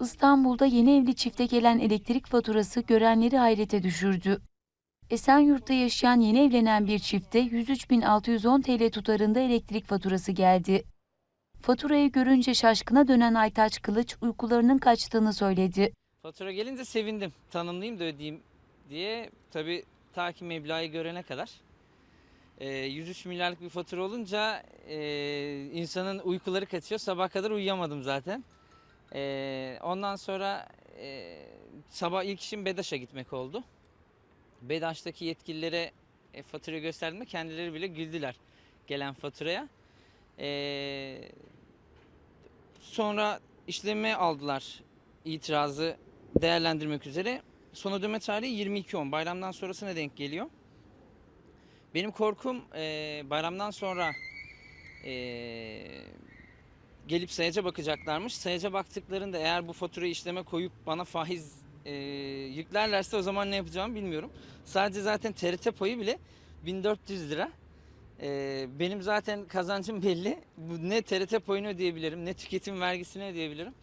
İstanbul'da yeni evli çifte gelen elektrik faturası görenleri hayrete düşürdü. Esenyurt'ta yaşayan yeni evlenen bir çifte 103.610 TL tutarında elektrik faturası geldi. Faturayı görünce şaşkına dönen Aytaç Kılıç uykularının kaçtığını söyledi. Fatura gelince sevindim. Tanımlayayım da ödeyeyim diye. Tabi ta ki meblağı görene kadar. Ee, 103 milyarlık bir fatura olunca e, insanın uykuları kaçıyor. Sabah kadar uyuyamadım zaten. Ee, ondan sonra e, sabah ilk işim BEDAŞ'a gitmek oldu. BEDAŞ'taki yetkililere e, faturayı gösterdiğimde kendileri bile güldüler gelen faturaya. Ee, sonra işleme aldılar itirazı değerlendirmek üzere. Son ödeme tarihi 22.10. Bayramdan sonrasına denk geliyor. Benim korkum e, bayramdan sonra e, gelip sayaca bakacaklarmış. Sayaca baktıklarında eğer bu faturayı işleme koyup bana faiz e, yüklerlerse o zaman ne yapacağımı bilmiyorum. Sadece zaten TRT payı bile 1400 lira. E, benim zaten kazancım belli. Ne TRT payını ödeyebilirim ne tüketim vergisini ödeyebilirim.